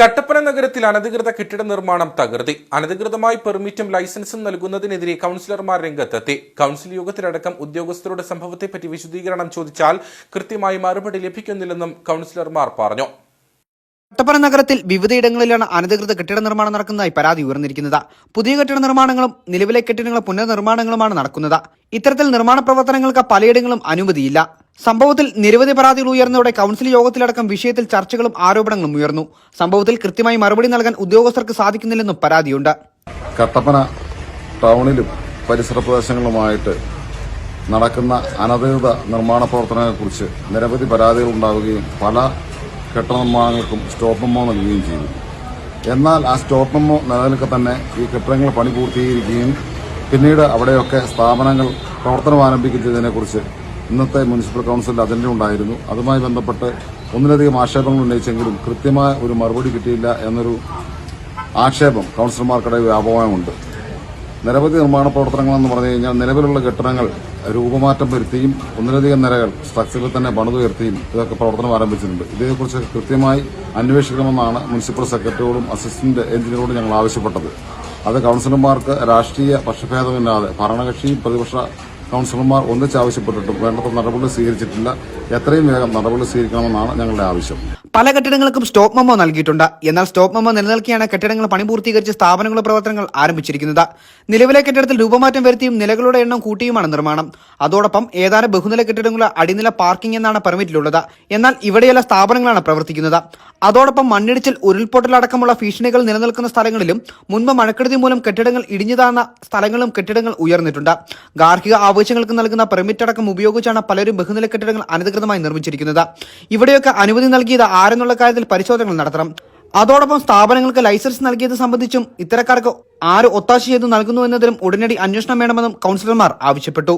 കട്ടപ്പന നഗരത്തിൽ അനധികൃത കെട്ടിട നിർമ്മാണം തകർത്തി. അനധികൃതമായി പെർമിറ്റും ലൈസൻസും നൽകുന്നതിനെതിരെ കൌൺസിലർമാർ രംഗത്തെത്തി. കൌൺസിൽ യോഗത്തിലടക്കം ഉദ്യോഗസ്ഥരുടെ സംഭവത്തെപ്പറ്റി വിശദീകരണം ചോദിച്ചാൽ കൃത്യമായി മറുപടി ലഭിക്കുന്നില്ലെന്നും കൌൺസിലർമാർ പറഞ്ഞു. കട്ടപ്പന നഗരത്തിൽ വിവിധയിടങ്ങളിലാണ് അനധികൃത കെട്ടിട നിർമ്മാണം നടക്കുന്നതായി പരാതി ഉയർന്നിരിക്കുന്നത്. പുതിയ കെട്ടിട നിർമ്മാണങ്ങളും നിലവിലെ കെട്ടിടങ്ങളുടെ പുനർനിർമ്മാണങ്ങളുമാണ് നടക്കുന്നത്. ഇത്തരത്തിൽ നിർമ്മാണ പ്രവർത്തനങ്ങൾക്ക് പലയിടങ്ങളും അനുമതിയില്ല. സംഭവത്തിൽ നിരവധി പരാതികൾ ഉയർന്നതോടെ കൌൺസിൽ യോഗത്തിലടക്കം വിഷയത്തിൽ ചർച്ചകളും ആരോപണങ്ങളും ഉയർന്നു. സംഭവത്തിൽ കൃത്യമായി മറുപടി നൽകാൻ ഉദ്യോഗസ്ഥർക്ക് സാധിക്കുന്നില്ലെന്നും പരാതിയുണ്ട്. കട്ടപ്പന ടൗണിലും പരിസര പ്രദേശങ്ങളുമായിട്ട് നടക്കുന്ന അനധികൃത നിർമ്മാണ പ്രവർത്തനങ്ങളെക്കുറിച്ച് നിരവധി പരാതികൾ ഉണ്ടാവുകയും പല കെട്ട നിർമ്മാണങ്ങൾക്കും സ്റ്റോപ്പ് മെമ്മോ നൽകുകയും ചെയ്തു. എന്നാൽ ആ സ്റ്റോപ്പ് മെമ്മോ നിലനിൽക്കെ തന്നെ ഈ കെട്ടിടങ്ങൾ പണി പൂർത്തീകരിക്കുകയും പിന്നീട് അവിടെയൊക്കെ സ്ഥാപനങ്ങൾ പ്രവർത്തനം ആരംഭിക്കുന്നതിനെക്കുറിച്ച് ഇന്നത്തെ മുനിസിപ്പൽ കൌൺസിലിൽ അജണ്ട ഉണ്ടായിരുന്നു. അതുമായി ബന്ധപ്പെട്ട് ഒന്നിലധികം ആക്ഷേപങ്ങൾ ഉന്നയിച്ചെങ്കിലും കൃത്യമായ ഒരു മറുപടി കിട്ടിയില്ല എന്നൊരു ആക്ഷേപം കൌൺസിലർമാർക്കിടയിൽ വ്യാപകമുണ്ട് നിരവധി നിർമ്മാണ പ്രവർത്തനങ്ങൾ എന്ന് പറഞ്ഞു കഴിഞ്ഞാൽ നിലവിലുള്ള കെട്ടിടങ്ങൾ രൂപമാറ്റം വരുത്തിയും ഒന്നിലധികം നിരകൾ സ്ട്രക്ചറിൽ തന്നെ പണിതുയർത്തിയും ഇതൊക്കെ പ്രവർത്തനം ആരംഭിച്ചിട്ടുണ്ട്. ഇതേക്കുറിച്ച് കൃത്യമായി അന്വേഷിക്കണമെന്നാണ് മുനിസിപ്പൽ സെക്രട്ടറിയോടും അസിസ്റ്റന്റ് എഞ്ചിനീയറോടും ഞങ്ങൾ ആവശ്യപ്പെട്ടത്. അത് കൌൺസിലർമാർക്ക് രാഷ്ട്രീയ പക്ഷഭേദമില്ലാതെ ഭരണകക്ഷിയും പ്രതിപക്ഷ കൌൺസിലർമാർ ഒന്നിച്ചാവശ്യപ്പെട്ടിട്ടും വേണ്ടത്ര നടപടി സ്വീകരിച്ചിട്ടില്ല. എത്രയും വേഗം നടപടി സ്വീകരിക്കണമെന്നാണ് ഞങ്ങളുടെ ആവശ്യം. പല കെട്ടിടങ്ങൾക്കും സ്റ്റോപ്പ് മെമ്മോ നൽകിയിട്ടുണ്ട്. എന്നാൽ സ്റ്റോപ്പ് മെമ്മോ നിലനിൽക്കെയാണ് കെട്ടിടങ്ങൾ പണി പൂർത്തീകരിച്ച് സ്ഥാപനങ്ങളുടെ പ്രവർത്തനങ്ങൾ ആരംഭിച്ചിരിക്കുന്നത്. നിലവിലെ കെട്ടിടത്തിൽ രൂപമാറ്റം വരുത്തിയും നിലകളുടെ എണ്ണം കൂട്ടിയുമാണ് നിർമ്മാണം. അതോടൊപ്പം ഏതാനും ബഹുനില കെട്ടിടങ്ങളുടെ അടിനില പാർക്കിംഗ് എന്നാണ് പെർമിറ്റിലുള്ളത്. എന്നാൽ ഇവിടെയുള്ള സ്ഥാപനങ്ങളാണ് പ്രവർത്തിക്കുന്നത്. അതോടൊപ്പം മണ്ണിടിച്ചിൽ ഉരുൾപൊട്ടലടക്കമുള്ള ഭീഷണികൾ നിലനിൽക്കുന്ന സ്ഥലങ്ങളിലും മുൻപ് മഴക്കെടുതി മൂലം കെട്ടിടങ്ങൾ ഇടിഞ്ഞു സ്ഥലങ്ങളും കെട്ടിടങ്ങൾ ഉയർന്നിട്ടുണ്ട്. ഗാർഹിക ആവശ്യങ്ങൾക്ക് നൽകുന്ന പെർമിറ്റ് അടക്കം ഉപയോഗിച്ചാണ് പലരും ബഹുനില കെട്ടിടങ്ങൾ അനധികൃതമായി നിർമ്മിച്ചിരിക്കുന്നത്. ഇവിടെയൊക്കെ അനുമതി നൽകിയത് ആരെന്നുള്ള കാര്യത്തിൽ പരിശോധനകൾ നടത്തണം. അതോടൊപ്പം സ്ഥാപനങ്ങൾക്ക് ലൈസൻസ് നൽകിയത് സംബന്ധിച്ചും ഇത്തരക്കാർക്ക് ആര് ഒത്താശ ചെയ്തു നൽകുന്നു എന്നതിലും ഉടനടി അന്വേഷണം വേണമെന്നും കൌൺസിലർമാർ ആവശ്യപ്പെട്ടു.